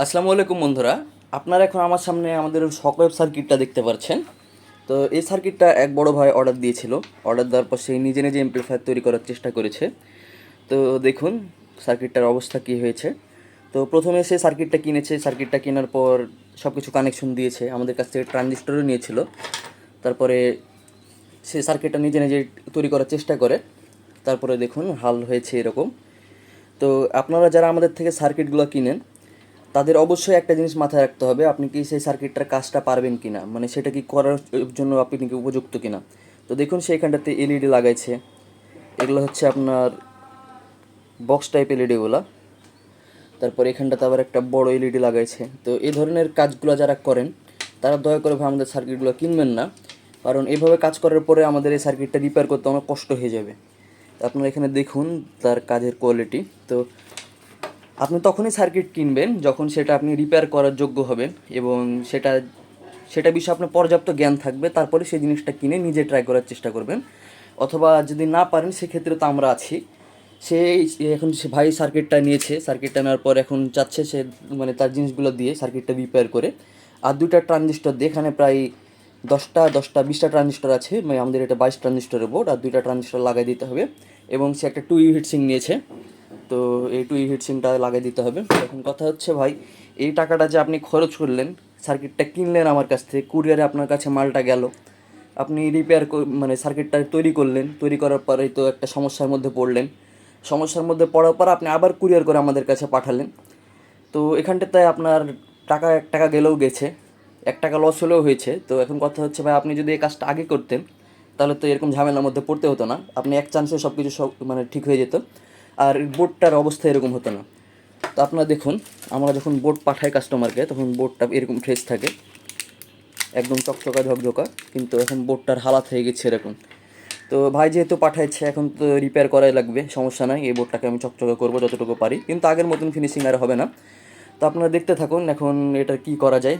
আসসালামু আলাইকুম বন্ধুরা। আপনারা এখন আমার সামনে আমাদের শকওয়েভ সার্কিটটা দেখতে পাচ্ছেন তো এই সার্কিটটা এক বড় ভাই অর্ডার দিয়েছিল। অর্ডার দেওয়ার পর সেই নিজে নিজে এমপ্লিফায়ার তৈরি করার চেষ্টা করেছে। তো দেখুন সার্কিটটার অবস্থা কী হয়েছে। তো প্রথমে সে সার্কিটটা কিনেছে। সার্কিটটা কেনার পর সব কিছু কানেকশন দিয়েছে। আমাদের কাছ থেকে ট্রানজিস্টরও নিয়েছিল। তারপরে সে সার্কিটটা নিজে নিজে তৈরি করার চেষ্টা করে। তারপরে দেখুন হাল হয়েছে এরকম। তো আপনারা যারা আমাদের থেকে সার্কিটগুলো কিনেন তাদের অবশ্যই একটা জিনিস মাথায় রাখতে হবে, আপনি কি সেই সার্কিটটার কাজটা পারবেন কি না মানে সেটা কি করার জন্য আপনি কি উপযুক্ত কি না তো দেখুন সেইখানটাতে এলইডি লাগাইছে। এগুলো হচ্ছে আপনার বক্স টাইপ এলইডিগুলো তারপর এখানটাতে আবার একটা বড় এলইডি লাগাইছে। তো এই ধরনের কাজগুলো যারা করেন, তারা দয়া করে আমাদের সার্কিটগুলো কিনবেন না। কারণ এভাবে কাজ করার পরে আমাদের এই সার্কিটটা রিপেয়ার করতে অনেক কষ্ট হয়ে যাবে। আপনারা এখানে দেখুন তার কাজের কোয়ালিটি তো আপনি তখনই সার্কিট কিনবেন যখন সেটা আপনি রিপেয়ার করার যোগ্য হবেন এবং সেটা সেটা বিষয়ে আপনার পর্যাপ্ত জ্ঞান থাকবে, তারপরে সেই জিনিসটা কিনে নিজে ট্রাই করার চেষ্টা করবেন। অথবা যদি না পারেন সেক্ষেত্রে তো আমরা আছি। সে এখন সে ভাই সার্কিটটা নিয়েছে সার্কিটটা নেওয়ার পর এখন চাচ্ছে সে মানে তার জিনিসগুলো দিয়ে সার্কিটটা রিপেয়ার করে। আর দুইটা ট্রানজিস্টর দিয়ে এখানে প্রায় দশটা দশটা, বিশটা ট্রানজিস্টর আছে মানে আমাদের এটা বাইশ ট্রানজিস্টরের বোর্ড আর দুইটা ট্রানজিস্টর লাগাই দিতে হবে। এবং সে একটা টু ইউনিট সিং নিয়েছে। তো এই টু ইউনিট সিমটা লাগিয়ে দিতে হবে। এখন কথা হচ্ছে ভাই, এই টাকাটা যে আপনি খরচ করলেন, সার্কিটটা কিনলেন আমার কাছ থেকে, কুরিয়ারে আপনার কাছে মালটা গেল, আপনি রিপেয়ার মানে সার্কিটটা তৈরি করলেন, তৈরি করার পরেই তো একটা সমস্যার মধ্যে পড়লেন। সমস্যার মধ্যে পড়ার পর আপনি আবার কুরিয়ার করে আমাদের কাছে পাঠালেন। তো এখানটাতে আপনার টাকা, এক টাকা গেলেও গেছে, এক টাকা লস হলেও হয়েছে। তো এখন কথা হচ্ছে ভাই, আপনি যদি এই কাজটা আগে করতেন, তাহলে তো এরকম ঝামেলার মধ্যে পড়তে হতো না। আপনি এক চান্সে সব কিছু সব মানে ঠিক হয়ে যেত। আর বোর্ডটার অবস্থা এরকম হতো না। তো আপনারা দেখুন, আমরা যখন বোর্ড পাঠাই কাস্টমারকে তখন বোর্ডটা এরকম ফ্রেশ থাকে। একদম চকচকা, ঝকঝকা, কিন্তু এখন বোর্ডটার হালাত হয়ে গেছে এরকম। তো ভাই যেহেতু পাঠাইছে, এখন তো রিপেয়ার করাই লাগবে, সমস্যা নাই, এই বোর্ডটাকে আমি চকচকা করব যতটুকু পারি। কিন্তু আগের মতন ফিনিশিং আর হবে না। তো আপনারা দেখতে থাকুন এখন এটা কি করা যায়।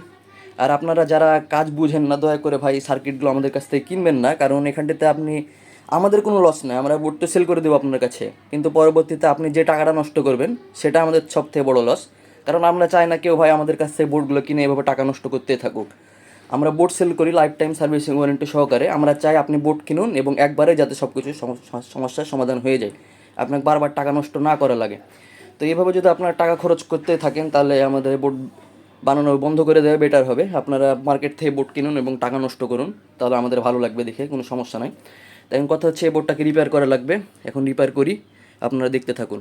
আর আপনারা যারা কাজ বুঝেন না, দয়া করে ভাই সার্কিটগুলো আমাদের কাছ থেকে কিনবেন না, কারণ এখানটাতে আপনি আমাদের কোনো লস নেই, আমরা বোর্ডটা সেল করে দেবো আপনার কাছে। কিন্তু পরবর্তীতে আপনি যে টাকাটা নষ্ট করবেন, সেটা আমাদের সব থেকে বড়ো লস কারণ আমরা চাই না কেউ ভাই আমাদের কাছ থেকে বোর্ডগুলো কিনে এভাবে টাকা নষ্ট করতে থাকুক। আমরা বোর্ড সেল করি লাইফ টাইম সার্ভিসিং ওয়ারেন্টি সহকারে। আমরা চাই আপনি বোর্ড কিনুন এবং একবারে যাতে সব কিছু সমস্যার সমাধান হয়ে যায়। আপনাকে বারবার টাকা নষ্ট না করা লাগে। তো এইভাবে যদি আপনারা টাকা খরচ করতে থাকেন, তাহলে আমাদের বোর্ড বানানো বন্ধ করে দেওয়া বেটার হবে। আপনারা মার্কেট থেকে বোর্ড কিনুন এবং টাকা নষ্ট করুন। তাহলে আমাদের ভালো লাগবে দেখে, কোনো সমস্যা নাই। তাই কথা হচ্ছে এই বোর্ডটাকে রিপেয়ার করা লাগবে। এখন রিপেয়ার করি আপনারা দেখতে থাকুন।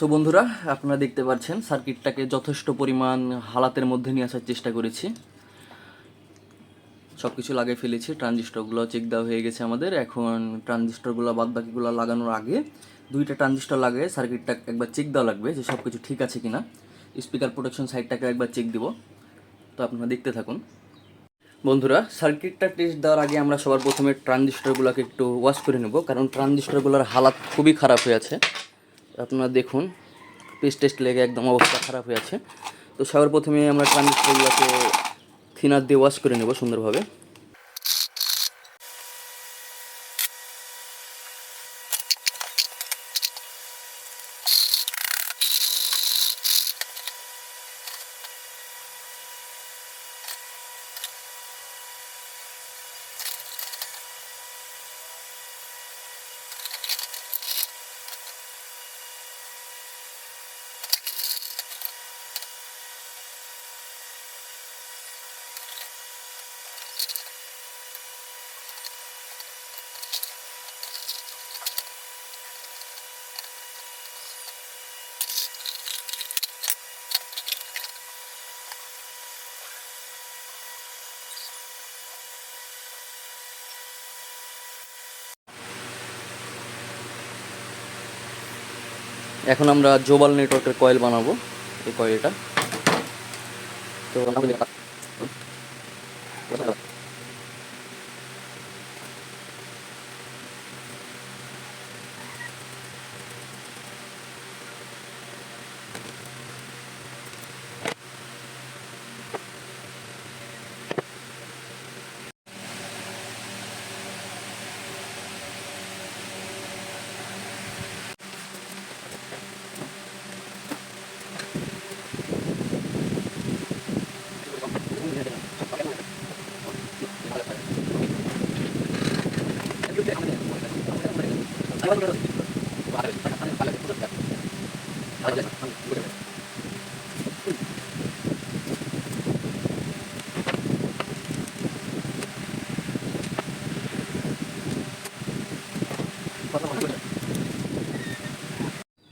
সো বন্ধুরা, আপনারা দেখতে পাচ্ছেন, সার্কিটটাকে যথেষ্ট পরিমাণ হালাতের মধ্যে নিয়ে আসার চেষ্টা করেছি। সব কিছু লাগিয়ে ফেলেছি, ট্রানজিস্টরগুলো চেক দেওয়া হয়ে গেছে আমাদের। এখন ট্রানজিস্টরগুলো বাদ বাকিগুলো লাগানোর আগে দুইটা ট্রানজিস্টর লাগিয়ে সার্কিটটা একবার চেক দেওয়া লাগবে যে সব কিছু ঠিক আছে কিনা। স্পিকার প্রোটেকশন সাইডটাকে একবার চেক দিব। তো আপনারা দেখতে থাকুন। বন্ধুরা, সার্কিটটা টেস্ট দেওয়ার আগে আমরা সবার প্রথমে ট্রানজিস্টরগুলোকে একটু ওয়াশ করে নেব, কারণ ট্রানজিস্টরগুলোর হালাত খুবই খারাপ হয়ে আছে। আপনারা দেখুন পেস্ট টেস্ট লেগে একদম অবস্থা খারাপ হয়ে আছে। তো সবার প্রথমে আমরা ট্রানজিস্টারগুলোকে থিনার দিয়ে ওয়াশ করে নেব সুন্দরভাবে। এখন আমরা জোবাল নেটওয়ার্কের কয়েল বানাবো এই কয়েলটা তো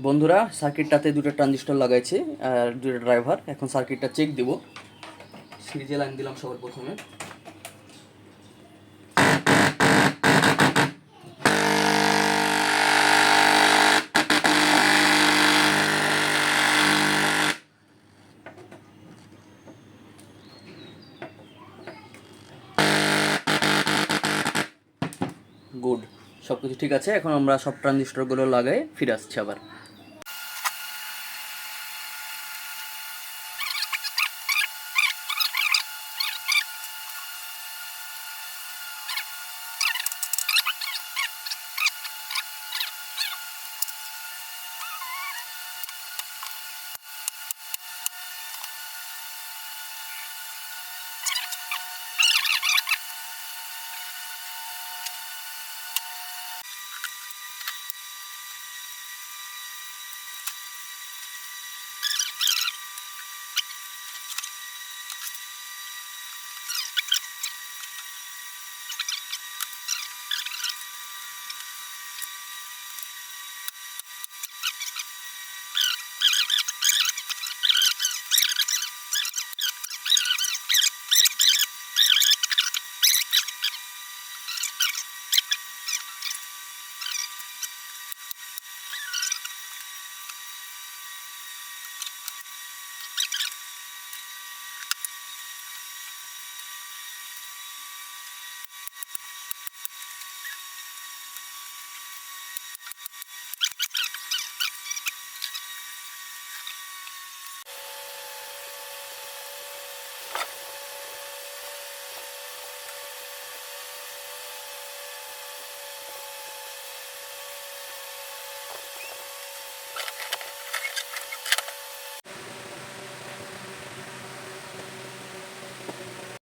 বন্ধুরা, সার্কিটটাতে দুটো ট্রানজিস্টর লাগাইছি আর দুটো ড্রাইভার। এখন সার্কিটটা চেক দেবো। সিরিজে লাইন দিলাম সবার প্রথমে গুড সব ঠিক আছে এখন আমরা সব ট্রানজিস্টরগুলো লাগাই ফিরে আসছি আবার।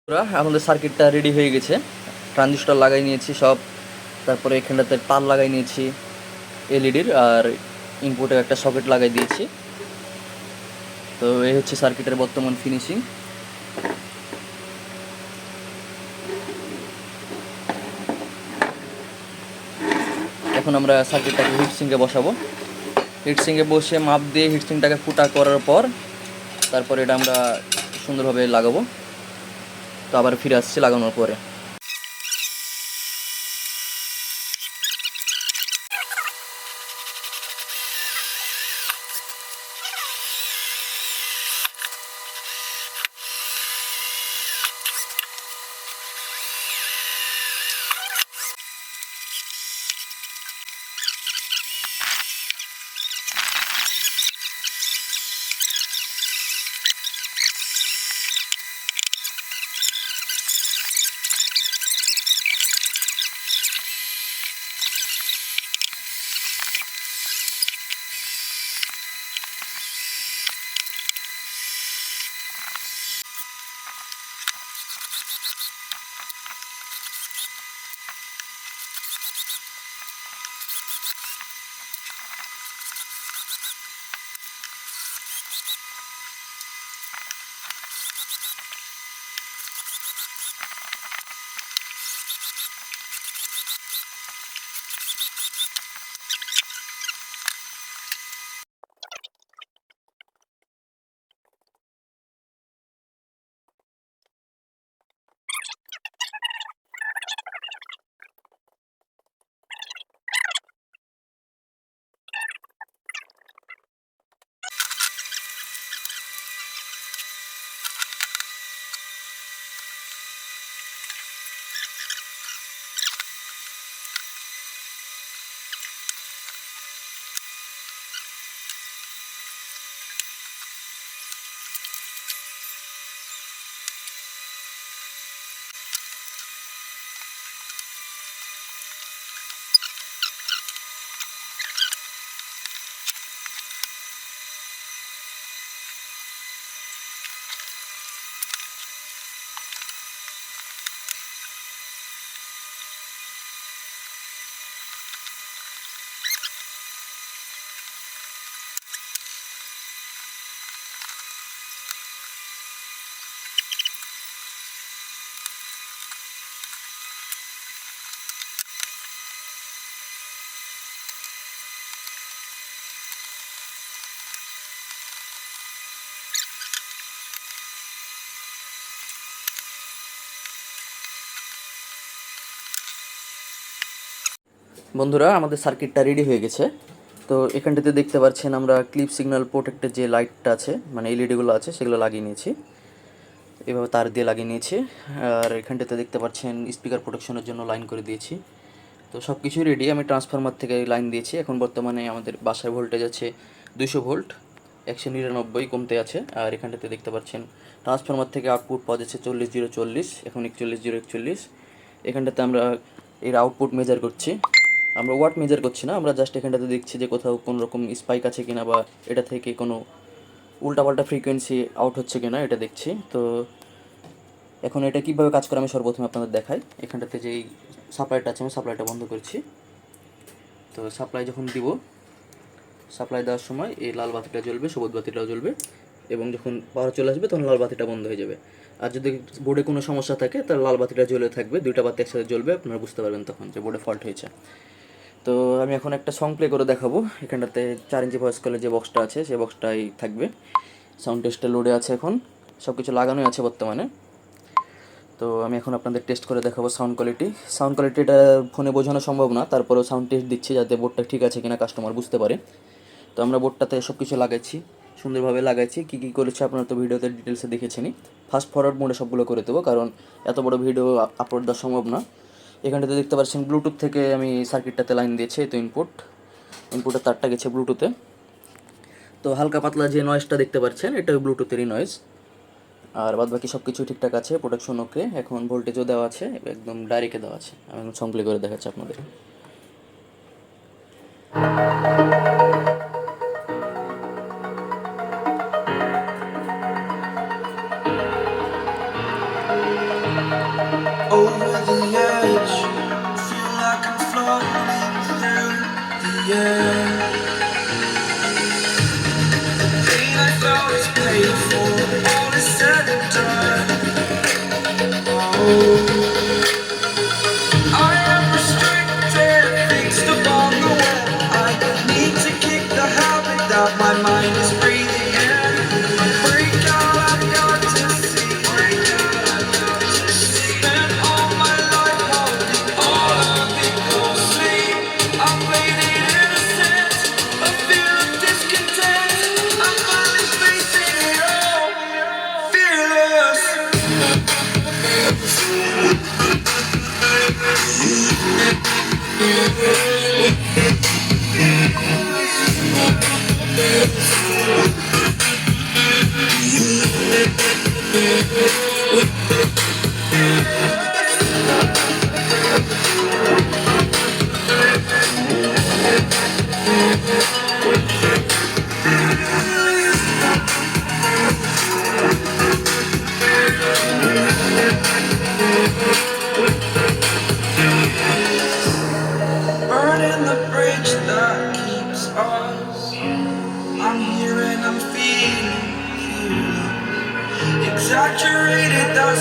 বন্ধুরা, আমাদের সার্কিটটা রেডি হয়ে গেছে ট্রানজিস্টর লাগাই নিয়েছি সব তারপরে এখানটাতে তার লাগাই নিয়েছি এলইডির আর ইনপুটে একটা সকেট লাগাই দিয়েছি। তো এই হচ্ছে সার্কিটের বর্তমান ফিনিশিং এখন আমরা সার্কিটটাকে হিটসিংয়ে বসাবো। হিটসিংয়ে বসে মাপ দিয়ে হিটসিংটাকে ফুটা করার পর তারপরে এটা আমরা সুন্দরভাবে লাগাবো। তো আবার ফিরে আসছি লাগানোর পরে। বন্ধুরা, আমাদের সার্কিটটা রেডি হয়ে গেছে। তো এখানটাতে দেখতে পাচ্ছেন আমরা ক্লিপ সিগন্যাল প্রোটেক্টের যে লাইটটা আছে মানে এলইডিগুলো আছে, সেগুলো লাগিয়ে নিয়েছি। এভাবে তার দিয়ে লাগিয়ে নিয়েছি। আর এখানটাতে দেখতে পাচ্ছেন স্পিকার প্রোটেকশনের জন্য লাইন করে দিয়েছি। তো সব কিছুই রেডি আমি ট্রান্সফরমার থেকে লাইন দিয়েছি। এখন বর্তমানে আমাদের বাসার ভোল্টেজ আছে দুশো ভোল্ট একশো নিরানব্বই কমতে আছে। আর এখানটাতে দেখতে পাচ্ছেন ট্রান্সফরমার থেকে আউটপুট পাওয়া যাচ্ছে চল্লিশ জিরো চল্লিশ, এখন একচল্লিশ জিরো একচল্লিশ। এখানটাতে আমরা এর আউটপুট মেজার করছি। আমরা ওয়াট মেজার করছি না, আমরা জাস্ট এখানটাতে দেখছি যে কোথাও কোনো রকম স্পাইক আছে কিনা বা এটা থেকে কোনো উল্টাপাল্টা ফ্রিকোয়েন্সি আউট হচ্ছে কিনা এটা দেখছি। তো এখন এটা কীভাবে কাজ করে আমি সর্বপ্রথমে আপনাদের দেখাই। এখানটাতে যেই সাপ্লাইটা আছে, আমি সাপ্লাইটা বন্ধ করছি। তো সাপ্লাই যখন দিব সাপ্লাই দেওয়ার সময় এই লাল বাতিটা জ্বলবে, সবুজ বাতিটাও জ্বলবে এবং যখন পাওয়ার চলে আসবে তখন লাল বাতিটা বন্ধ হয়ে যাবে। আর যদি বোর্ডে কোনো সমস্যা থাকে, তাহলে লাল বাতিটা জ্বলে থাকবে, দুইটা বাতি একসাথে জ্বলবে, আপনারা বুঝতে পারবেন তখন যে বোর্ডে ফল্ট হয়েছে। তো আমি এখন একটা সং প্লে করে দেখাবো। এখানটাতে চার ইঞ্চি ভয়েস কলের যে বক্সটা আছে সেই বক্সটাই থাকবে। সাউন্ড টেস্টটা লোডে আছে এখন। সব কিছু লাগানোই আছে বর্তমানে। তো আমি এখন আপনাদের টেস্ট করে দেখাবো সাউন্ড কোয়ালিটি সাউন্ড কোয়ালিটিটা ফোনে বোঝানো সম্ভব না, তারপরেও সাউন্ড টেস্ট দিচ্ছি যাতে বোর্ডটা ঠিক আছে কিনা কাস্টমার বুঝতে পারে। তো আমরা বোর্ডটাতে সব কিছু লাগাইছি, সুন্দরভাবে লাগাইছি। কী কী করেছি আপনারা তো ভিডিওতে ডিটেলসে দেখেছেনই। ফাস্ট ফরওয়ার্ড মোডে সবগুলো করে দেবো, কারণ এত বড় ভিডিও আপলোড দেওয়া সম্ভব না। এখানটাতে দেখতে পাচ্ছেন ব্লুটুথ থেকে আমি সার্কিটটাতে লাইন দিয়েছি তো ইনপুট ইনপুটের তারটা গেছে ব্লুটুথে তো হালকা পাতলা যে নয়েজটা দেখতে পাচ্ছেন এটা ব্লুটুথেরই নয়েজ আর বাদ বাকি সব কিছু ঠিকঠাক আছে প্রোটেকশন ওকে এখন ভোল্টেজও দেওয়া আছে, একদম ডাইরেক্টে দেওয়া আছে। আমি এখন করে দেখাচ্ছি আপনাদের।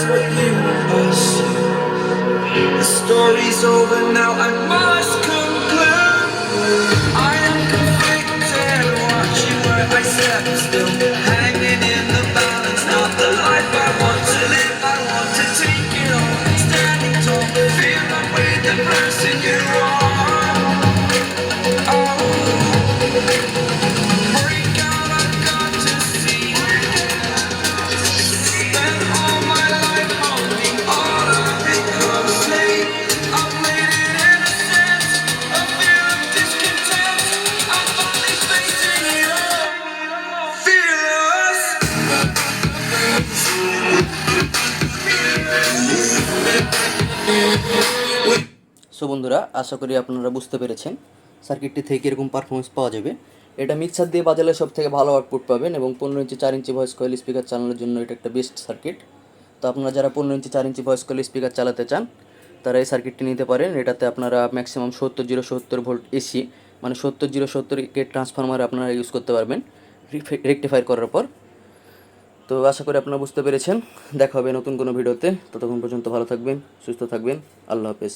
What you assume. The story's over now, I must conclude. I am conflicted, watching where I step still. So বন্ধুরা, আশা করি আপনারা বুঝতে পেরেছেন। সার্কিটটি থেকে এরকম পারফরমেন্স পাওয়া যাবে। এটা মিক্সার দিয়ে বাজালে সব থেকে ভালো আউটপুট পাবেন এবং পনেরো ইঞ্চি চার ইঞ্চি ভয়েস কয়েল স্পিকার চালানোর জন্য এটা একটা বেস্ট সার্কিট তো আপনারা যারা পনেরো ইঞ্চি চার ইঞ্চি ভয়েস কয়েল স্পিকার চালাতে চান, তারা এই সার্কিটটি নিতে পারেন। এটাতে আপনারা ম্যাক্সিমাম সত্তর জিরো সত্তর ভোল্ট এসি মানে সত্তর জিরো সত্তর কে ট্রান্সফরমার আপনারা ইউজ করতে পারবেন রেকটিফাই করার পর। তো আশা করি আপনারা বুঝতে পেরেছেন। দেখা হবে নতুন কোনো ভিডিওতে। ততক্ষণ পর্যন্ত ভালো থাকবেন, সুস্থ থাকবেন। আল্লাহ হাফেজ।